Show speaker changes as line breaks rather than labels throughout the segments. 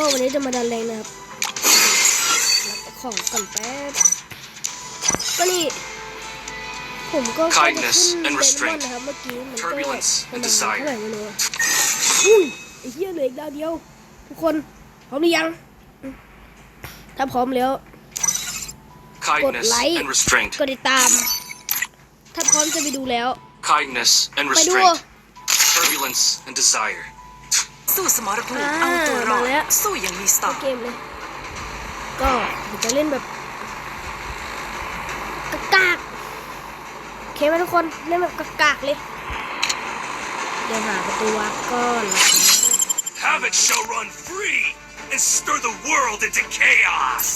ก็วันนี้จะมาดันแรงนะครับรับของก่อนแป๊บก็นี่ผมก็เข้ามาขึ้น
Kindness
เด
and
นมอน
restraint
นะครับเมื่อกี้มันก็
Turbulence
ประ
and
มาณ
desire
เท่าไหร่ไม่รู้อุ้ยไอ้เหี้ยเหลืออีกดาวเดียว ทุกคนพร้อมหรือยัง ถ้าพร้อมแล้ว
kindness
like.
and restraint,
กดติดตาม ถ้าพร้อมจะไปดูแล้ว
kindness and
ไปดู
restraint, turbulence and desire.
สู้สมรภูมิ
อ่า
เอาตัวรอ
มาแล้ว
ดสู้อย่างมีสไต
เข้า
ล์
เกมเลย ก็เดี๋ยวจะเล่นแบบกากๆโอเคไหมทุกคนเล่นแบบกากๆเลย เดี๋ยวหาประตูวัดก่อนนะครับ
Havoc shall run free and stir the world into chaos.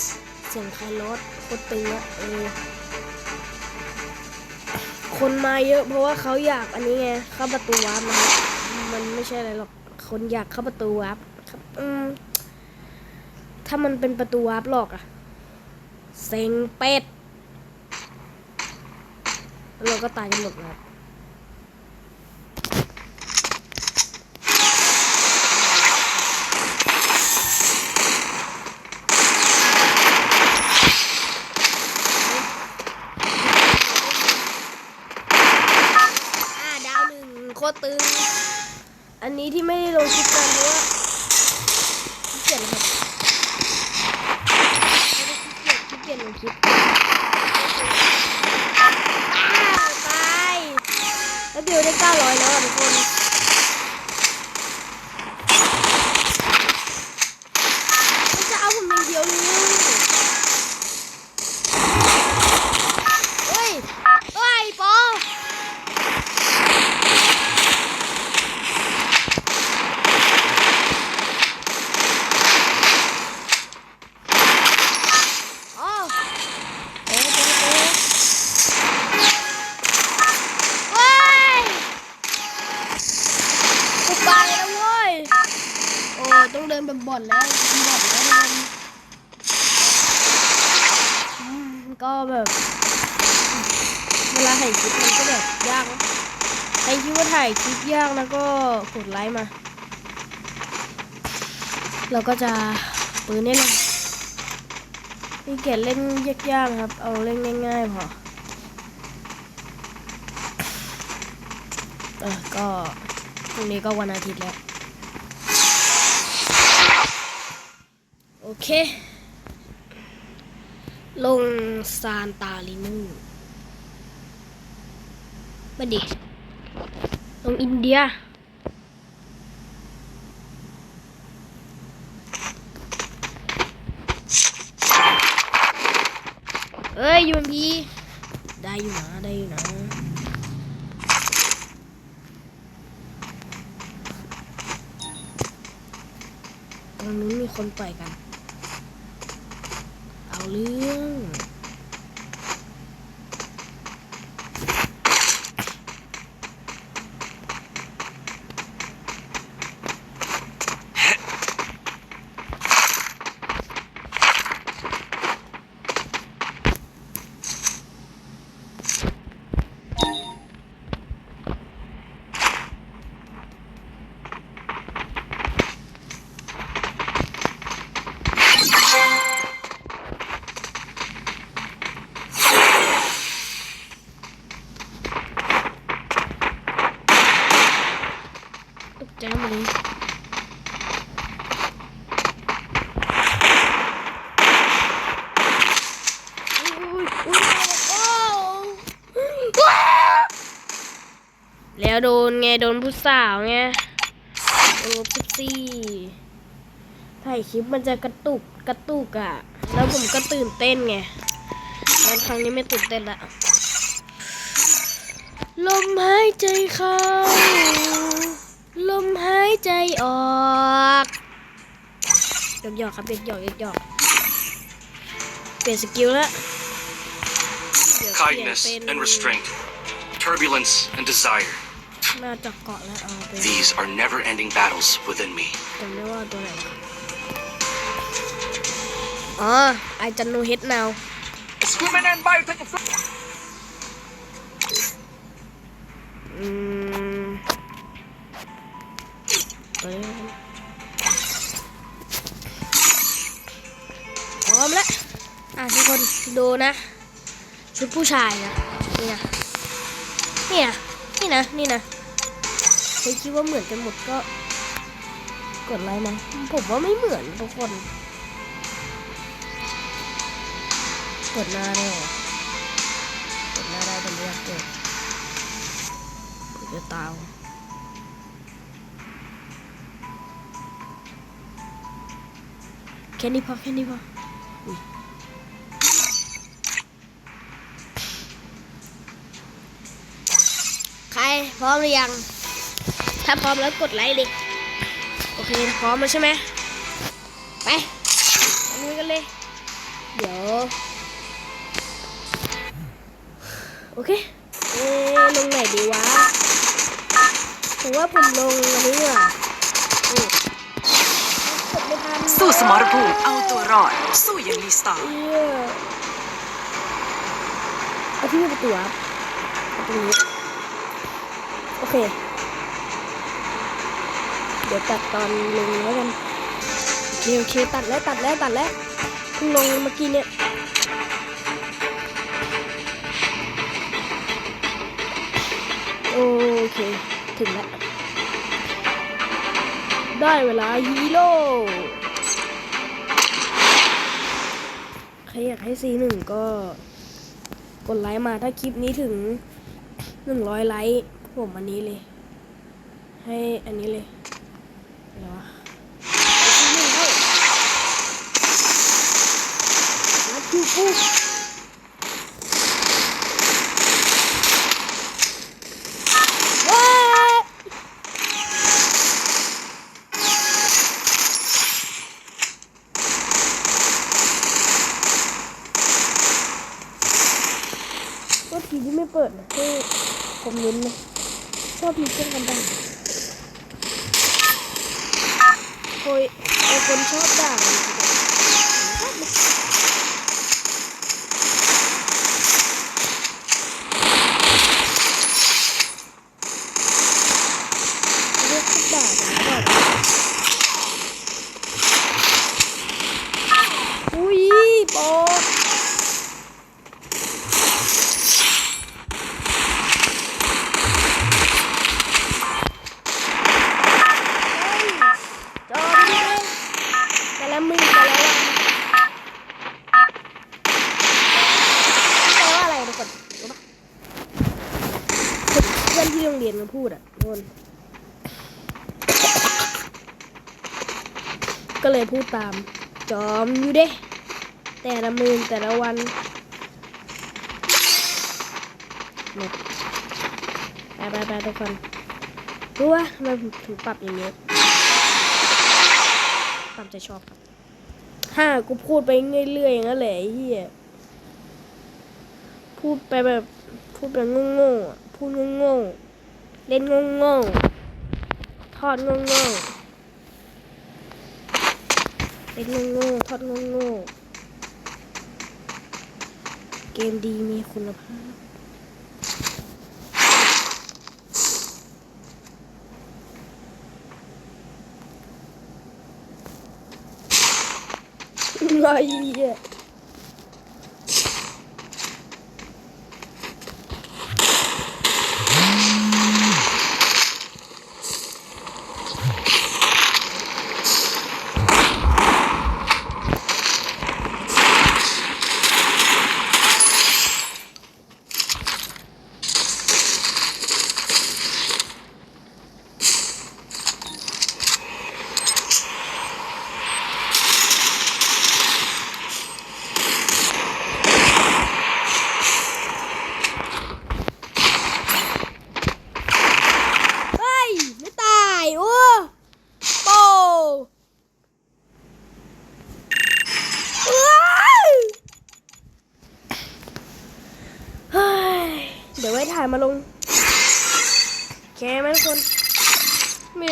เสียงใครรถโคตรตึงอะเออคนมาเยอะเพราะว่าเขาอยากอันนี้ไงเข้าประตูวัดนะครับมันไม่ใช่อะไรหรอก คนอยากเข้าประตูวับครับอืมถ้ามันเป็นประตูวับหรอกอะเซ็งเป็ดแล้วเราก็ตายกันหมดนะครับ อ่าดาวหนึ่งโคตรตึง อันนี้ที่ไม่ได้ลงคลิปกันเพราะว่าขี้เกียจนะครับไม่ได้ขี้เกียจขี้เกียจลงคลิปอ้าวตายแล้วบิวได้900แล้วอะทุกคนมันจะเอาผมอย่างเดียวเลยเฮ้ยเฮ้ยปอ อ๋อเอ๊ะเอ๊ะเอ๊ะเว้ยกูไปแล้วเว้ย โอ้ต้องเดิ นบ่อนแล้วเป็นบ่อนแล้วทุกคนอืมก็แบบ เวลาถ่ายคลิปมันก็แบบยากใครคิดว่าถ่ายคลิปยากแล้วก็กดไลค์มา เราก็จะปืนได้เลยพี่เกียเล่นยากๆครับ เอาเล่นง่ายๆพอเออก็พรุ่งนี้ก็วันอาทิตย์แล้ว เค ลงซานตาลินูมาดิ ลงอินเดีย เอ้ยยูมพีได้อยู่นะ ได้อยู่นะตรงนู้นมีคนต่อยกัน เอาเรื่อง ตกใจหมดเลยอุ๊ยอุ๊ยโอ้ว้าว แล้วโดนไงโดนผู้สาวไงโดนพุซี่ถ่ายคลิปมันจะกระตุกกระตุกอะแล้วผมก็ตื่นเต้นไงแล้วครั้งนี้ไม่ตื่นเต้นละลมหายใจเข้า ลมหายใจออกหยอกหยอกครับหยอกหยอกหยอกเปลี่ยนสกิลแล้วเดี๋ยวเปลี่ยน
Kindness and restraint, turbulence and desire. These are never-ending battles within me
จำอ๋อ I just know hit now อืมเอ้ยพร้อมแล้ว อะทุกคนดูนะ ชุดผู้ชายนะเนี่ยเนี่ยนี่นะ นี่นะ ใครคิดว่าเหมือนกันหมดก็กดไลค์นะผมว่าไม่เหมือนทุกคน กดหน้าได้เหรอกดหน้าได้แต่ไม่อยากกดผมจะตาวแค่นี้พอแค่นี้พอใครพร้อมหรือยัง ถ้าพร้อมแล้วกดไลค์ดิโอเคพร้อมแล้วใช่ไหมไปอันนี้กันเลย เดี๋ยว โอเคเอ๊ะลงไหนดีวะผมว่าผมลงอันนี้ดีกว่าอืมกดไม่ทัน
สู้สมรภูมิเอาตัวรอด สู้อย่างมีสไตล์
เอี้ยเอาที่มีประตูอะประตูนี้ โอเคเดี๋ยวตัดตอนลงแล้วกันโอเคโอเคตัดแล้วตัดแล้วตัดแล้วเพิ่งลงเมื่อกี้เนี่ยโอเค ถึงแล้ว ได้เวลาฮีโร่ใครอยากให้ซีหนึ่งก็ กดไลค์มาถ้าคลิปนี้ถึงหนึ่งร้อยไลค์ผมอันนี้เลย ให้อันนี้เลย อะไรวะซีหนึ่เข้าลัดคิวกูว้ายก็ทีที่ไม่เปิดนะให้คอมเมนต์นะชอบมีเครื่องกันดัง โอยไอคนชอบด่ามันคือแบบชอบเลยเรียกชอบด่ากันแบบอุ้ยโปอ จอมเลยแต่ละมือแต่ละวันแปลว่าอะไรทุกคนรู้ปะเพื่อนที่โรงเรียนมันพูดอะทุกคน ก็เลย พูดตาม จอมอยู่เด้ แต่ละมือแต่ละวันหมดไปไปไปทุกคนรู้ว่าทำไมผมถึงปรับอย่างนี้ตามใจชอบครับถ้ากูพูดไปเรื่อยๆอย่างนั้นแหละเฮียพูดไปแบบพูดแบบโง่ๆพูดโง่ๆเล่นโง่ๆทอดโง่ๆ เป็นโง่ๆทอดโง่ๆเกมดีมีคุณภาพ ไอ้เหี้ยเฮ้ย ไม่ตาย โอ้โปว้ายเฮ้ย เดี๋ยวไว้ถ่ายมาลงแค่ไหมทุกคนไม่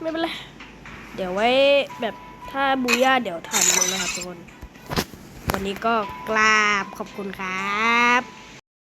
ไม่เป็นไรเดี๋ยวไว้แบบถ้าบูย่าเดี๋ยวถ่ายมาลงนะครับทุกคน วันนี้ก็กราบขอบคุณครับ